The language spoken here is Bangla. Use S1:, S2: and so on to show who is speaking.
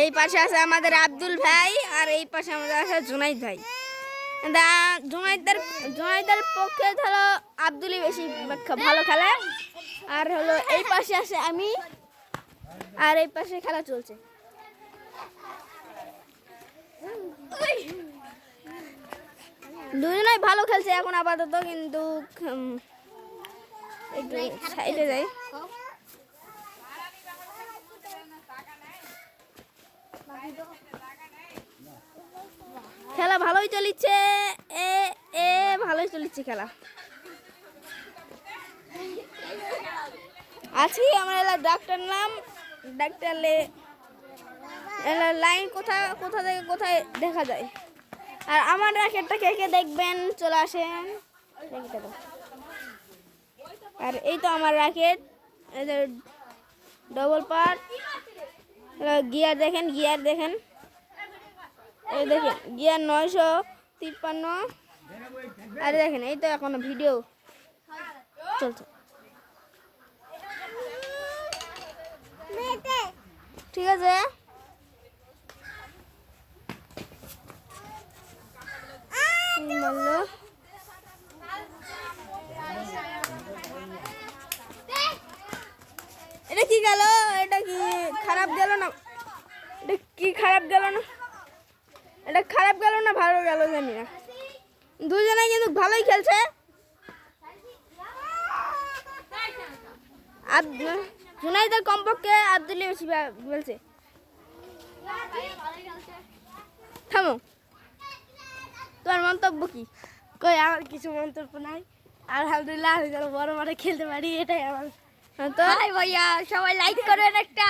S1: এই পাশে আছে আমাদের আব্দুল ভাই আর এই পাশে আমাদের আছে জুনাইদ ভাই। দা জুনাইদের জুনাইদের পক্ষে ধরো আব্দুলই বেশি ভালো খেলে। আর হলো এই পাশে আছে আমি, আর এই পাশে খেলা চলছে। দুজনেই ভালো খেলছে, এখন আপাতত কিন্তু একটু সাইডে যাই। খেলা ভালোই চলিচ্ছে, এ এ, ভালোই চলিচ্ছে খেলা। আছি, আমার এলা ডাক্তার নাম, ডাক্তার লাইন কোথা কোথা থেকে কোথায় দেখা যায়। আর আমার র্যাকেটটা কে কে দেখবেন? চলে আসেন। আর এই তো আমার র্যাকেট ডবল পার্ট গিয়ার দেখেন গিয়ার দেখেন। এই দেখেন গিয়ার নয়শো তিপ্পান্ন। আর দেখেন, এই তো এখনও ভিডিও চলছে। ঠিক আছে এই মারলো। এটা কি গেল? এটা কি খারাপ গেল না? এটা কি খারাপ গেল না? এটা খারাপ গেল না, ভালো গেল জানি না। দুজনে কিন্তু ভালোই খেলছে। জুনাইদের কমপক্ষে আব্দুল্লি বেশি বলছে। থামো। তোমার মন্তব্য কি?
S2: কই, আমার কিছু মন্তব্য নাই। আলহামদুলিল্লাহ, আমি যেন বড় মাঠে খেলতে পারি, এটাই আমার
S1: তো?
S2: ভাই ভাইয়া। সবাই লাইক করবেন একটা।